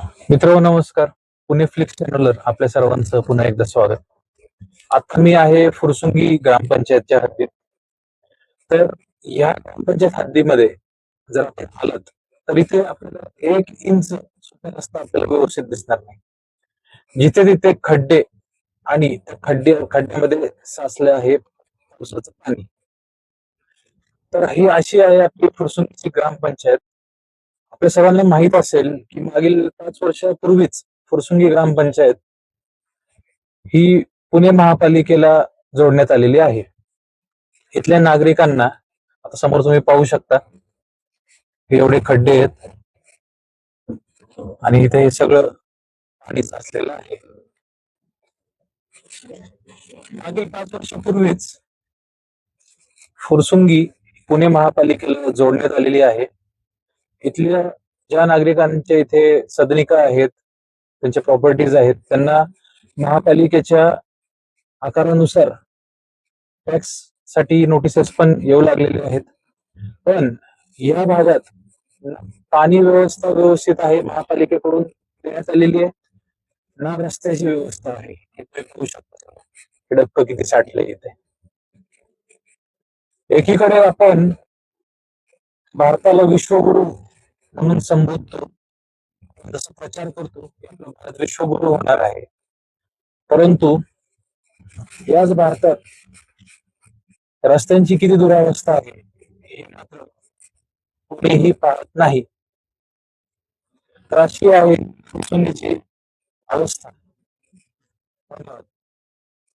मित्र नमस्कार. पुणे फ्लिक्स चॅनलवर आपल्या सर्वांचं पुन्हा एकदा स्वागत. आता मी आहे फुरसुंगी ग्रामपंचायतच्या हद्दीत. तर या ग्रामपंचायत हद्दीमध्ये जर आपण आलात तर इथे आपल्याला एक इंच सुद्धा रस्ता आपल्याला व्यवस्थित दिसणार नाही. जिथे तिथे खड्डे आणि खड्डे खड्ड्यामध्ये साचलं आहे पावसाचं पाणी. तर ही अशी आहे आपली फुरसुंगीची ग्रामपंचायत. आपल्या सर्वांना माहीत असेल की मागील पाच वर्षापूर्वीच फुरसुंगी ग्रामपंचायत ही पुणे महापालिकेला जोडण्यात आलेली आहे. इथल्या नागरिकांना आता समोर तुम्ही पाहू शकता. हे एवढे खड्डे आहेत. आणि इथे हे सगळं पाणी साचलेलं आहे. मागील पाच वर्षापूर्वीच फुरसुंगी पुणे महापालिकेला जोडण्यात आलेली आहे. इथल्या ज्या नागरिकांच्या इथे सदनिका आहेत त्यांच्या प्रॉपर्टीज आहेत त्यांना महापालिकेच्या आकारानुसार टॅक्ससाठी नोटिसेस पण येऊ लागलेले आहेत. पण या भागात पाणी व्यवस्था व्यवस्थित आहे महापालिकेकडून देण्यात आलेली आहे. ना रस्त्याची व्यवस्था आहे. हे तुम्ही डबकं किती साठले इथे. एकीकडे आपण भारताला विश्वगुरु म्हणून संबोधतो. जसं प्रचार करतो भारत विश्वगुरु होणार आहे. परंतु याच भारतात रस्त्यांची किती दुरावस्था आहे हे मात्र कुणीही पाहत नाही. तर अशी आहे अवस्था. धन्यवाद